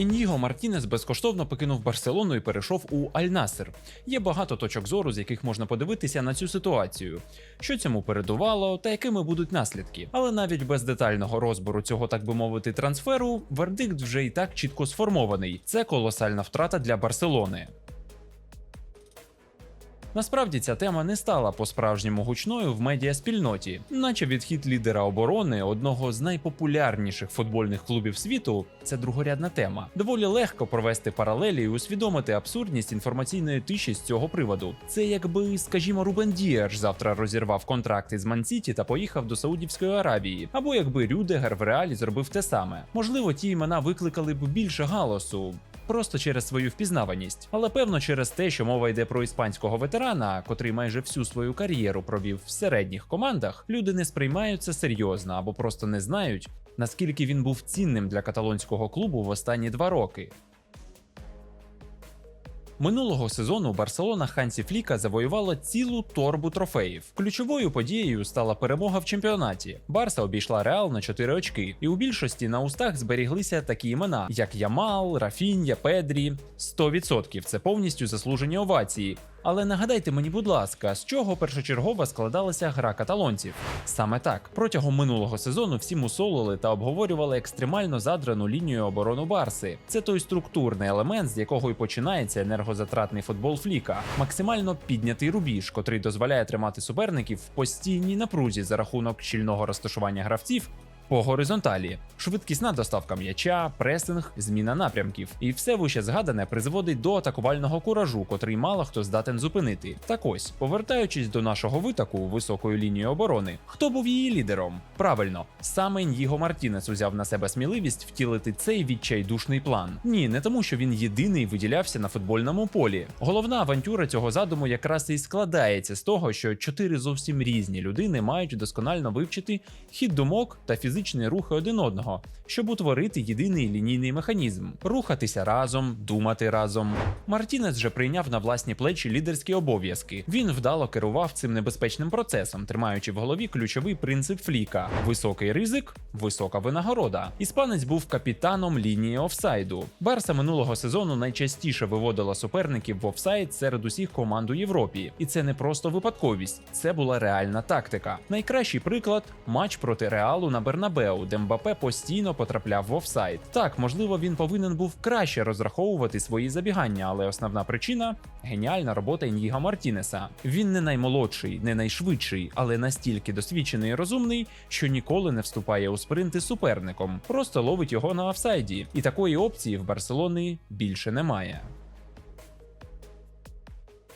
Іньїго Мартінес безкоштовно покинув Барселону і перейшов у Аль-Насер. Є багато точок зору, з яких можна подивитися на цю ситуацію, що цьому передувало та якими будуть наслідки. Але навіть без детального розбору цього, так би мовити, трансферу, вердикт вже і так чітко сформований. Це колосальна втрата для Барселони. Насправді ця тема не стала по-справжньому гучною в медіаспільноті, наче відхід лідера оборони одного з найпопулярніших футбольних клубів світу це другорядна тема. Доволі легко провести паралелі і усвідомити абсурдність інформаційної тиші з цього приводу. Це якби, скажімо, Рубен Діаш завтра розірвав контракт із Мансіті та поїхав до Саудівської Аравії, або якби Рюдегер в реалі зробив те саме. Можливо, ті імена викликали б більше галасу, просто через свою впізнаваність, але певно через те, що мова йде про іспанського ветерана, котрий майже всю свою кар'єру провів в середніх командах, люди не сприймають це серйозно або просто не знають, наскільки він був цінним для каталонського клубу в останні два роки. Минулого сезону Барселона Хансі Фліка завоювала цілу торбу трофеїв. Ключовою подією стала перемога в чемпіонаті. Барса обійшла Реал на 4 очки, і у більшості на устах зберіглися такі імена, як Ямал, Рафінья, Педрі. 100% це повністю заслужені овації. Але нагадайте мені, будь ласка, з чого першочергово складалася гра каталонців? Саме так протягом минулого сезону всі мусолили та обговорювали екстремально задрану лінію оборону Барси. Це той структурний елемент, з якого і починається енергозатратний футбол Фліка, максимально піднятий рубіж, котрий дозволяє тримати суперників в постійній напрузі за рахунок щільного розташування гравців. По горизонталі швидкісна доставка м'яча, пресинг, зміна напрямків, і все вище згадане призводить до атакувального куражу, котрий мало хто здатен зупинити. Так ось, повертаючись до нашого витоку високою лінією оборони, хто був її лідером? Правильно, саме Ньїго Мартінес узяв на себе сміливість втілити цей відчайдушний план. Ні, не тому, що він єдиний виділявся на футбольному полі. Головна авантюра цього задуму якраз і складається з того, що чотири зовсім різні людини мають досконально вивчити хід думок та фізичні рухи один одного, щоб утворити єдиний лінійний механізм, рухатися разом, думати разом. Мартінес же прийняв на власні плечі лідерські обов'язки. Він вдало керував цим небезпечним процесом, тримаючи в голові ключовий принцип фліка: високий ризик, висока винагорода. Іспанець був капітаном лінії офсайду. Барса минулого сезону найчастіше виводила суперників в офсайд серед усіх команд у Європі, і це не просто випадковість, це була реальна тактика. Найкращий приклад матч проти Реалу на Бернабеу, де Мбапе постійно потрапляв в офсайд. Так, можливо, він повинен був краще розраховувати свої забігання, але основна причина геніальна робота Ін'їга Мартінеса. Він не наймолодший, не найшвидший, але настільки досвідчений і розумний, що ніколи не вступає у спринти суперником, просто ловить його на офсайді. І такої опції в Барселони більше немає.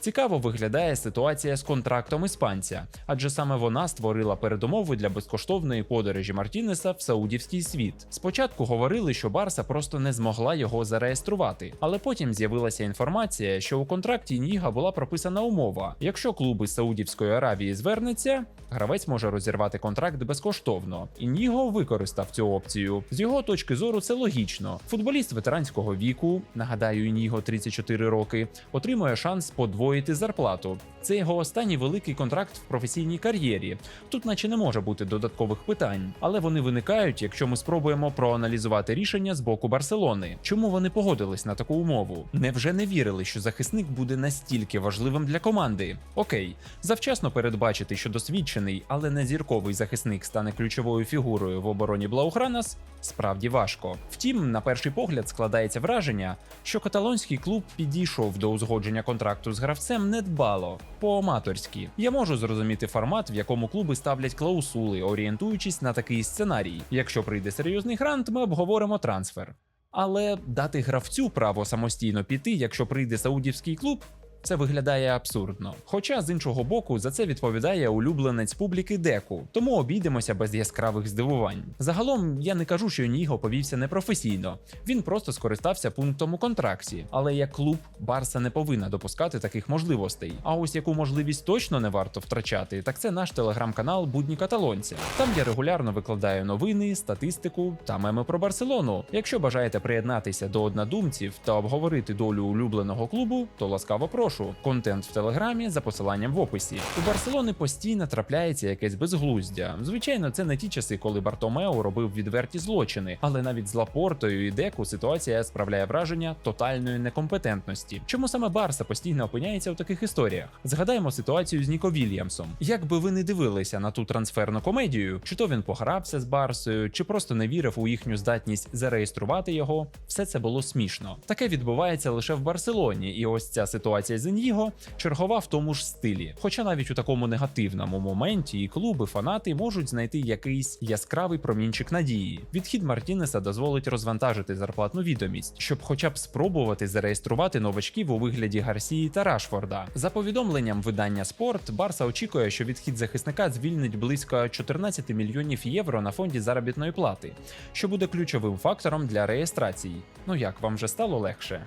Цікаво виглядає ситуація з контрактом іспанця, адже саме вона створила передумови для безкоштовної подорожі Мартінеса в саудівський світ. Спочатку говорили, що Барса просто не змогла його зареєструвати, але потім з'явилася інформація, що у контракті Ніга була прописана умова: якщо клуб із Саудівської Аравії звернеться, гравець може розірвати контракт безкоштовно. І Ніго використав цю опцію. З його точки зору, це логічно. Футболіст ветеранського віку, нагадаю, Ніго 34 роки, отримує шанс подвоїти зарплату. Це його останній великий контракт в професійній кар'єрі. Тут, наче не може бути додаткових питань, але вони виникають, якщо ми спробуємо проаналізувати рішення з боку Барселони. Чому вони погодились на таку умову? Невже не вірили, що захисник буде настільки важливим для команди? Окей, завчасно передбачити, що досвідчений, але не зірковий захисник стане ключовою фігурою в обороні Блаухранас, справді важко. Втім, на перший погляд складається враження, що каталонський клуб підійшов до узгодження контракту з гравцем недбало, по-аматорськи. Я можу зрозуміти формат, в якому клуби ставлять клаусули, орієнтуючись на такий сценарій. Якщо прийде серйозний грант, ми обговоримо трансфер. Але дати гравцю право самостійно піти, якщо прийде саудівський клуб. Це виглядає абсурдно. Хоча з іншого боку, за це відповідає улюбленець публіки Деку, тому обійдемося без яскравих здивувань. Загалом я не кажу, що Ніго повівся непрофесійно. Він просто скористався пунктом у контракті. Але як клуб Барса не повинна допускати таких можливостей. А ось яку можливість точно не варто втрачати, так це наш телеграм-канал Будні Каталонця. Там я регулярно викладаю новини, статистику та меми про Барселону. Якщо бажаєте приєднатися до однодумців та обговорити долю улюбленого клубу, то ласкаво прошу. Наголошу, контент в телеграмі за посиланням в описі. У Барселони постійно трапляється якесь безглуздя. Звичайно, це не ті часи, коли Бартомео робив відверті злочини, але навіть з Лапортою і Деку ситуація справляє враження тотальної некомпетентності. Чому саме Барса постійно опиняється у таких історіях? Згадаємо ситуацію з Ніко Вільямсом. Як би ви не дивилися на ту трансферну комедію, чи то він погрався з Барсою, чи просто не вірив у їхню здатність зареєструвати його, все це було смішно. Таке відбувається лише в Барселоні, і ось ця ситуація з чергова в тому ж стилі. Хоча навіть у такому негативному моменті і клуби, фанати можуть знайти якийсь яскравий промінчик надії. Відхід Мартінеса дозволить розвантажити зарплатну відомість, щоб хоча б спробувати зареєструвати новачків у вигляді Гарсії та Рашфорда. За повідомленням видання Спорт, Барса очікує, що відхід захисника звільнить близько 14 мільйонів євро на фонді заробітної плати, що буде ключовим фактором для реєстрації. Ну як вам вже стало легше?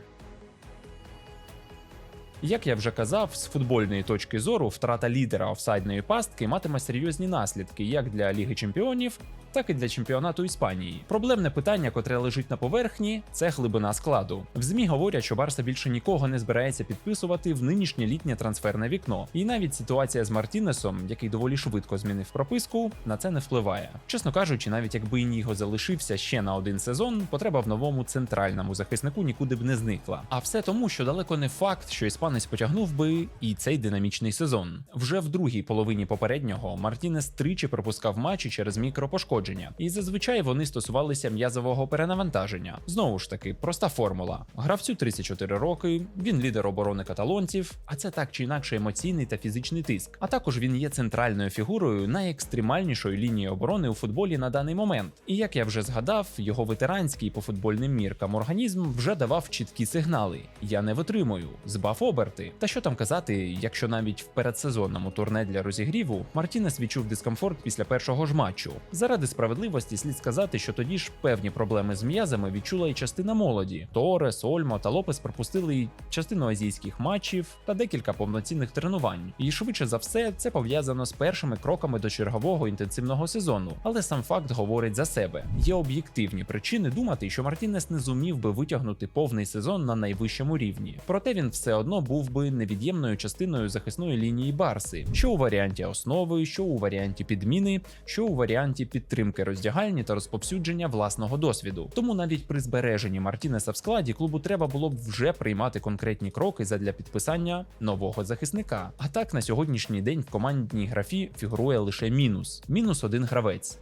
Як я вже казав, з футбольної точки зору втрата лідера офсайдної пастки матиме серйозні наслідки як для Ліги Чемпіонів, так і для чемпіонату Іспанії. Проблемне питання, котре лежить на поверхні, це глибина складу. В ЗМІ говорять, що Барса більше нікого не збирається підписувати в нинішнє літнє трансферне вікно. І навіть ситуація з Мартінесом, який доволі швидко змінив прописку, на це не впливає. Чесно кажучи, навіть якби Ініго залишився ще на один сезон, потреба в новому центральному захиснику нікуди б не зникла. А все тому, що далеко не факт, що іспанець потягнув би і цей динамічний сезон. Вже в другій половині попереднього Мартінес тричі пропускав матчі через мікропошкодження, і зазвичай вони стосувалися м'язового перенавантаження. Знову ж таки, проста формула: гравцю 34 роки, він лідер оборони каталонців, а це так чи інакше емоційний та фізичний тиск. А також він є центральною фігурою найекстремальнішої лінії оборони у футболі на даний момент. І як я вже згадав, його ветеранський по футбольним міркам організм вже давав чіткі сигнали: я не витримую, збав оберти. Та що там казати, якщо навіть в передсезонному турне для розігріву Мартінес відчув дискомфорт після першого ж матчу. Заради справедливості слід сказати, що тоді ж певні проблеми з м'язами відчула і частина молоді. Торес, Ольмо та Лопес пропустили й частину азійських матчів та декілька повноцінних тренувань. І швидше за все, це пов'язано з першими кроками до чергового інтенсивного сезону. Але сам факт говорить за себе. Є об'єктивні причини думати, що Мартінес не зумів би витягнути повний сезон на найвищому рівні. Проте він все одно був би невід'ємною частиною захисної лінії Барси, що у варіанті основи, що у варіанті підміни, що у варіанті підтримки роздягальні та розповсюдження власного досвіду. Тому навіть при збереженні Мартінеса в складі клубу треба було б вже приймати конкретні кроки задля підписання нового захисника. А так на сьогоднішній день в командній графі фігурує лише мінус мінус один гравець.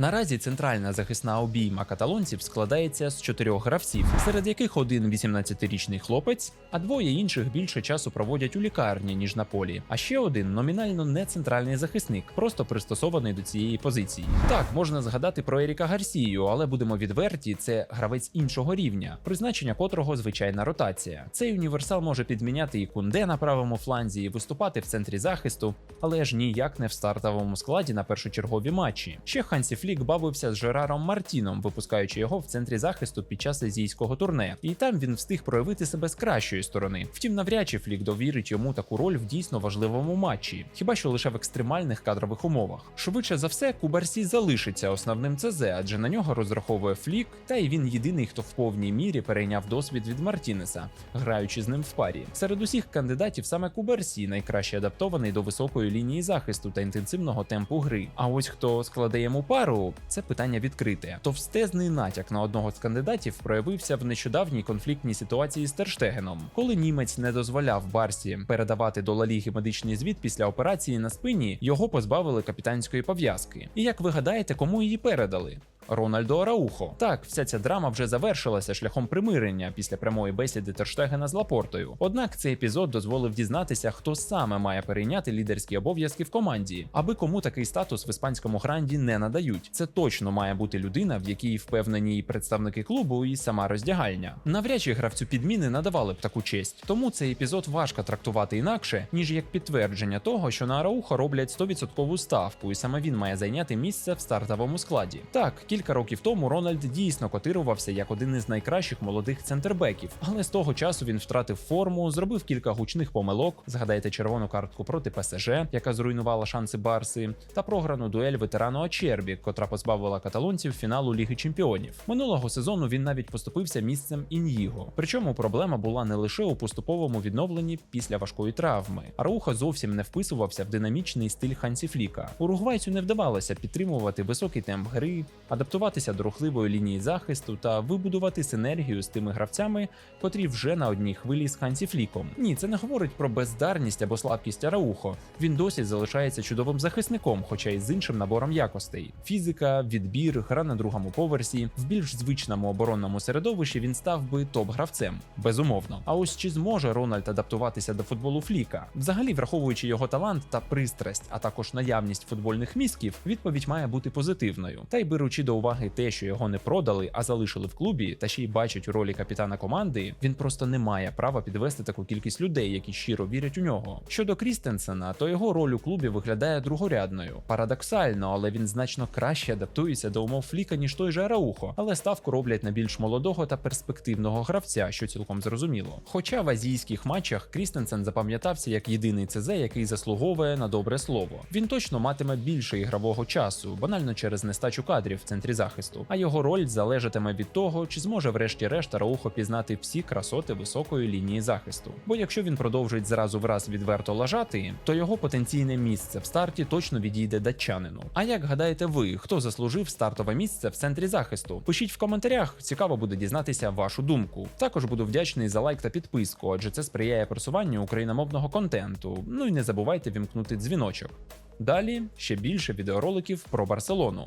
Наразі центральна захисна обійма каталонців складається з чотирьох гравців, серед яких один 18-річний хлопець, а двоє інших більше часу проводять у лікарні ніж на полі. А ще один номінально не центральний захисник, просто пристосований до цієї позиції. Так можна згадати про Еріка Гарсію, але будемо відверті, це гравець іншого рівня, призначення котрого звичайна ротація. Цей універсал може підміняти і кунде на правому фланзі, і виступати в центрі захисту, але ж ніяк не в стартовому складі на першочергові матчі. Ще Хансі Флік бавився з Жераром Мартіном, випускаючи його в центрі захисту під час азійського турне, і там він встиг проявити себе з кращої сторони. Втім, навряд чи Флік довірить йому таку роль в дійсно важливому матчі, хіба що лише в екстремальних кадрових умовах. Швидше за все, Кубарсі залишиться основним ЦЗ, адже на нього розраховує Флік, та й він єдиний, хто в повній мірі перейняв досвід від Мартінеса, граючи з ним в парі. Серед усіх кандидатів саме Кубарсі найкраще адаптований до високої лінії захисту та інтенсивного темпу гри. А ось хто складе йому пару, це питання відкрите. Товстезний натяк на одного з кандидатів проявився в нещодавній конфліктній ситуації з Терштегеном, коли німець не дозволяв Барсі передавати до Лаліги медичний звіт після операції на спині, його позбавили капітанської пов'язки. І як ви гадаєте, кому її передали? Рональдо Араухо. Так, вся ця драма вже завершилася шляхом примирення після прямої бесіди Терштегена з Лапортою. Однак цей епізод дозволив дізнатися, хто саме має перейняти лідерські обов'язки в команді, аби кому такий статус в іспанському гранді не надають. Це точно має бути людина, в якій впевнені і представники клубу, і сама роздягальня. Навряд чи гравцю підміни надавали б таку честь, тому цей епізод важко трактувати інакше, ніж як підтвердження того, що на Араухо роблять 100% ставку, і саме він має зайняти місце в стартовому складі. Так, кілька років тому Рональд дійсно котирувався як один із найкращих молодих центрбеків, але з того часу він втратив форму, зробив кілька гучних помилок. Згадайте червону картку проти ПСЖ, яка зруйнувала шанси Барси, та програну дуель ветерану Ачербі, котра позбавила каталонців фіналу Ліги Чемпіонів. Минулого сезону він навіть поступився місцем Ін'їго. Причому проблема була не лише у поступовому відновленні після важкої травми. Араухо зовсім не вписувався в динамічний стиль Хансі Фліка. Уругвайцю не вдавалося підтримувати високий темп гри, адаптуватися до рухливої лінії захисту та вибудувати синергію з тими гравцями, котрі вже на одній хвилі з Хансі Фліком. Ні, це не говорить про бездарність або слабкість Араухо. Він досі залишається чудовим захисником, хоча й з іншим набором якостей: фізика, відбір, гра на другому поверсі. В більш звичному оборонному середовищі він став би топ-гравцем, безумовно. А ось чи зможе Рональд адаптуватися до футболу Фліка? Взагалі, враховуючи його талант та пристрасть, а також наявність футбольних мізків, відповідь має бути позитивною. Та й беручи до уваги те, що його не продали, а залишили в клубі, та ще й бачать у ролі капітана команди, він просто не має права підвести таку кількість людей, які щиро вірять у нього. Щодо Крістенсена, то його роль у клубі виглядає другорядною. Парадоксально, але він значно краще адаптується до умов Фліка, ніж той же Араухо, але ставку роблять на більш молодого та перспективного гравця, що цілком зрозуміло. Хоча в азійських матчах Крістенсен запам'ятався як єдиний ЦЗ, який заслуговує на добре слово. Він точно матиме більше ігрового часу, банально через нестачу кадрів в центрі захисту. А його роль залежатиме від того, чи зможе врешті-решт Араухо пізнати всі красоти високої лінії захисту. Бо якщо він продовжить зразу в раз відверто лажати, то його потенційне місце в старті точно відійде датчанину. А як гадаєте ви, хто заслужив стартове місце в центрі захисту? Пишіть в коментарях, цікаво буде дізнатися вашу думку. Також буду вдячний за лайк та підписку, адже це сприяє просуванню україномовного контенту. Ну і не забувайте вімкнути дзвіночок. Далі ще більше відеороликів про Барселону.